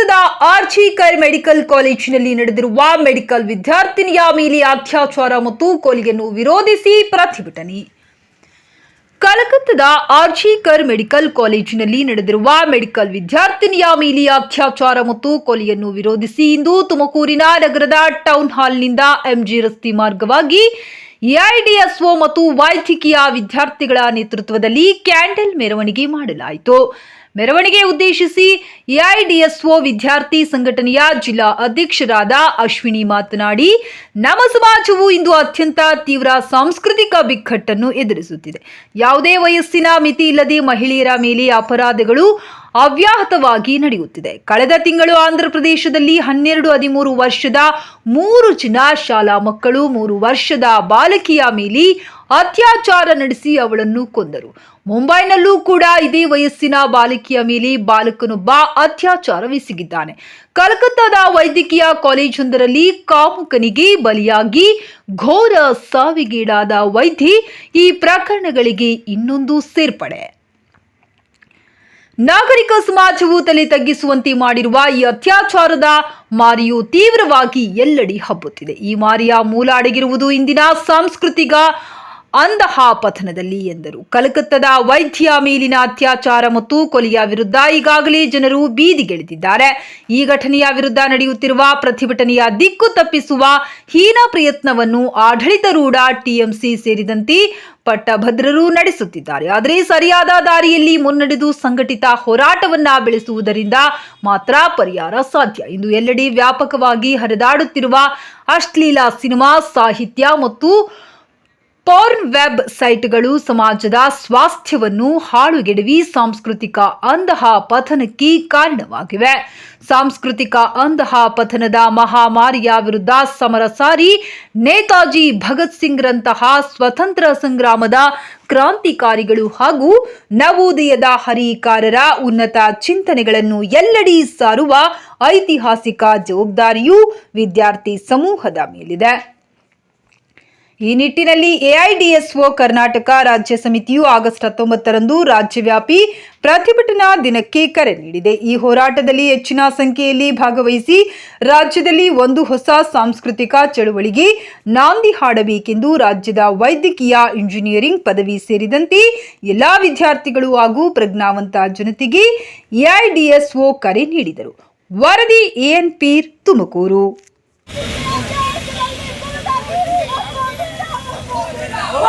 ಕಲ್ಕತ್ತಾದ RG Kar medical ಕಾಲೇಜಿನಲ್ಲಿ ನಡೆದಿರುವ medical ವಿದ್ಯಾರ್ಥಿನಿಯ ಮೇಲೆ ಅತ್ಯಾಚಾರ ಮತ್ತು ಕೊಲೆಯನ್ನು ವಿರೋಧಿಸಿ ಪ್ರತಿಭಟನೆ. ಕಲಕತ್ತಾದ ಆರ್ಜಿಕರ್ ಮೆಡಿಕಲ್ ಕಾಲೇಜಿನಲ್ಲಿ ನಡೆದಿರುವ ಮೆಡಿಕಲ್ ವಿದ್ಯಾರ್ಥಿನಿಯ ಮೇಲೆ ಅತ್ಯಾಚಾರ ಮತ್ತು ಕೊಲೆಯನ್ನು ವಿರೋಧಿಸಿ ಇಂದು ತುಮಕೂರಿನ ನಗರದ ಟೌನ್ ಹಾಲ್ನಿಂದ ಎಂಜಿ ರಸ್ತೆ ಮಾರ್ಗವಾಗಿ ಎಐಡಿಎಸ್ಒ ಮತ್ತು ವೈದ್ಯಕೀಯ ವಿದ್ಯಾರ್ಥಿಗಳ ನೇತೃತ್ವದಲ್ಲಿ ಕ್ಯಾಂಡಲ್ ಮೆರವಣಿಗೆ ಮಾಡಲಾಯಿತು. ಮೆರವಣಿಗೆ ಉದ್ದೇಶಿಸಿ ಎಐಡಿಎಸ್ಒ ವಿದ್ಯಾರ್ಥಿ ಸಂಘಟನೆಯ ಜಿಲ್ಲಾ ಅಧ್ಯಕ್ಷರಾದ ಅಶ್ವಿನಿ ಮಾತನಾಡಿ, ನಮ್ಮ ಸಮಾಜವು ಇಂದು ಅತ್ಯಂತ ತೀವ್ರ ಸಾಂಸ್ಕೃತಿಕ ಬಿಕ್ಕಟ್ಟನ್ನು ಎದುರಿಸುತ್ತಿದೆ. ಯಾವುದೇ ವಯಸ್ಸಿನ ಮಿತಿ ಇಲ್ಲದೆ ಮಹಿಳೆಯರ ಮೇಲೆ ಅಪರಾಧಗಳು ಅವ್ಯಾಹತವಾಗಿ ನಡೆಯುತ್ತಿದೆ. ಕಳೆದ ತಿಂಗಳು ಆಂಧ್ರಪ್ರದೇಶದಲ್ಲಿ ಹನ್ನೆರಡು ಹದಿಮೂರು ವರ್ಷದ ಮೂರು ಜನ ಶಾಲಾ ಮಕ್ಕಳು, ಮೂರು ವರ್ಷದ ಬಾಲಕಿಯ ಮೇಲೆ ಅತ್ಯಾಚಾರ ನಡೆಸಿ ಅವಳನ್ನು ಕೊಂದರು. ಮುಂಬೈನಲ್ಲೂ ಕೂಡ ಇದೇ ವಯಸ್ಸಿನ ಬಾಲಕಿಯ ಮೇಲೆ ಬಾಲಕನೊಬ್ಬ ಅತ್ಯಾಚಾರವೆಸಗಿದ್ದಾನೆ ಕಲ್ಕತ್ತಾದ ವೈದ್ಯಕೀಯ ಕಾಲೇಜೊಂದರಲ್ಲಿ ಕಾಮುಕನಿಗೆ ಬಲಿಯಾಗಿ ಘೋರ ಸಾವಿಗೀಡಾದ ವೈದ್ಯೆ ಈ ಪ್ರಕರಣಗಳಿಗೆ ಇನ್ನೊಂದು ಸೇರ್ಪಡೆ. ನಾಗರಿಕ ಸಮಾಜವು ತಲೆ ತಗ್ಗಿಸುವಂತೆ ಮಾಡಿರುವ ಈ ಅತ್ಯಾಚಾರದ ಮಾರಿಯು ತೀವ್ರವಾಗಿ ಎಲ್ಲೆಡೆ ಹಬ್ಬುತ್ತಿದೆ. ಈ ಮಾರಿಯ ಮೂಲ ಅಡಗಿರುವುದು ಇಂದಿನ ಸಾಂಸ್ಕೃತಿಕ ಅಂದಹ ಪಥನದಲ್ಲಿ ಎಂದರು. ಕಲಕತ್ತಾದ ವೈದ್ಯ ಮೇಲಿನ ಅತ್ಯಾಚಾರ ಮತ್ತು ಕೊಲೆಯ ವಿರುದ್ಧ ಈಗಾಗಲೇ ಜನರು ಬೀದಿಗೆಳೆದಿದ್ದಾರೆ. ಈ ಘಟನೆಯ ವಿರುದ್ಧ ನಡೆಯುತ್ತಿರುವ ಪ್ರತಿಭಟನೆಯ ದಿಕ್ಕು ತಪ್ಪಿಸುವ ಹೀನ ಪ್ರಯತ್ನವನ್ನು ಆಡಳಿತಾರೂಢ ಟಿಎಂಸಿ ಸೇರಿದಂತೆ ಪಟ್ಟಭದ್ರರು ನಡೆಸುತ್ತಿದ್ದಾರೆ. ಆದರೆ ಸರಿಯಾದ ದಾರಿಯಲ್ಲಿ ಮುನ್ನಡೆದು ಸಂಘಟಿತ ಹೋರಾಟವನ್ನ ಬೆಳೆಸುವುದರಿಂದ ಮಾತ್ರ ಪರಿಹಾರ ಸಾಧ್ಯ. ಇಂದು ಎಲ್ಲೆಡೆ ವ್ಯಾಪಕವಾಗಿ ಹರಿದಾಡುತ್ತಿರುವ ಅಶ್ಲೀಲ ಸಿನಿಮಾ, ಸಾಹಿತ್ಯ ಮತ್ತು ಪೋರ್ನ್ ವೆಬ್ ಸೈಟ್ಗಳು ಸಮಾಜದ ಸ್ವಾಸ್ಥ್ಯವನ್ನು ಹಾಳುಗೆಡವಿ ಸಾಂಸ್ಕೃತಿಕ ಅಂದಹ ಪತನಕ್ಕೆ ಕಾರಣವಾಗಿವೆ. ಸಾಂಸ್ಕೃತಿಕ ಅಂದಹ ಪತನದ ಮಹಾಮಾರಿಯ ವಿರುದ್ಧ ಸಮರ ಸಾರಿ ನೇತಾಜಿ ಭಗತ್ ಸಿಂಗ್ರಂತಹ ಸ್ವತಂತ್ರ ಸಂಗ್ರಾಮದ ಕ್ರಾಂತಿಕಾರಿಗಳು ಹಾಗೂ ನವೋದಯದ ಹರಿಕಾರರ ಉನ್ನತ ಚಿಂತನೆಗಳನ್ನು ಎಲ್ಲೆಡೆ ಸಾರುವ ಐತಿಹಾಸಿಕ ಜವಾಬ್ದಾರಿಯು ವಿದ್ಯಾರ್ಥಿ ಸಮೂಹದ ಮೇಲಿದೆ. ಈ ನಿಟ್ಟಿನಲ್ಲಿ ಎಐಡಿಎಸ್ಒ ಕರ್ನಾಟಕ ರಾಜ್ಯ ಸಮಿತಿಯು ಆಗಸ್ಟ್ ಹತ್ತೊಂಬತ್ತರಂದು ರಾಜ್ಯವ್ಯಾಪಿ ಪ್ರತಿಭಟನಾ ದಿನಕ್ಕೆ ಕರೆ ನೀಡಿದೆ. ಈ ಹೋರಾಟದಲ್ಲಿ ಹೆಚ್ಚಿನ ಸಂಖ್ಯೆಯಲ್ಲಿ ಭಾಗವಹಿಸಿ ರಾಜ್ಯದಲ್ಲಿ ಒಂದು ಹೊಸ ಸಾಂಸ್ಕೃತಿಕ ಚಳುವಳಿಗೆ ನಾಂದಿ ಹಾಡಬೇಕೆಂದು ರಾಜ್ಯದ ವೈದ್ಯಕೀಯ ಇಂಜಿನಿಯರಿಂಗ್ ಪದವಿ ಸೇರಿದಂತೆ ಎಲ್ಲಾ ವಿದ್ಯಾರ್ಥಿಗಳು ಹಾಗೂ ಪ್ರಜ್ಞಾವಂತ ಜನತೆಗೆ ಎಐಡಿಎಸ್ಒ ಕರೆ ನೀಡಿದರು. ವರದಿ ಎಎನ್ ಪೀರ್ ತುಮಕೂರು.